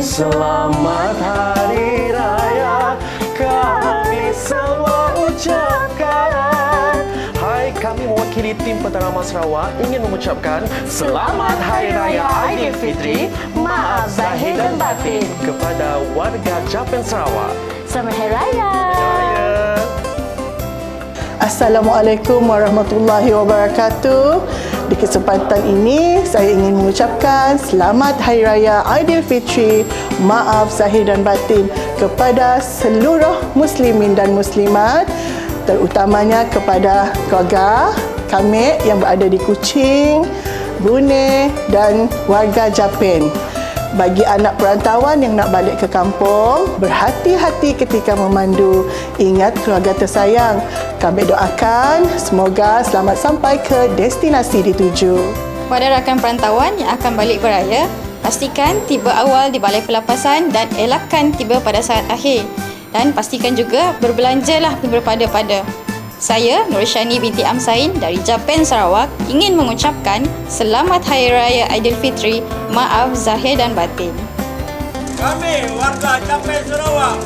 selamat hari raya kami semua ucapkan Hai kami mewakili tim Pertama Sarawak ingin mengucapkan Selamat Hari Raya Aidilfitri Maaf Zahir dan Batin kepada warga Japan Sarawak. Selamat Hari Raya. Assalamualaikum warahmatullahi wabarakatuh. Di kesempatan ini saya ingin mengucapkan selamat Hari Raya Aidilfitri, maaf zahir dan batin kepada seluruh muslimin dan muslimat terutamanya kepada keluarga kami yang berada di Kuching, Brunei dan warga Japan. Bagi anak perantauan yang nak balik ke kampung, berhati-hati ketika memandu. Ingat keluarga tersayang. Kami doakan semoga selamat sampai ke destinasi dituju. Pada rakan perantauan yang akan balik beraya, pastikan tiba awal di balai pelapasan dan elakkan tiba pada saat akhir. Dan pastikan juga berbelanjalah berpada-pada. Saya, Nur Shani binti Amsain dari Japan Sarawak ingin mengucapkan Selamat Hari Raya Aidilfitri, maaf zahir dan batin. Kami warga Capek Sarawak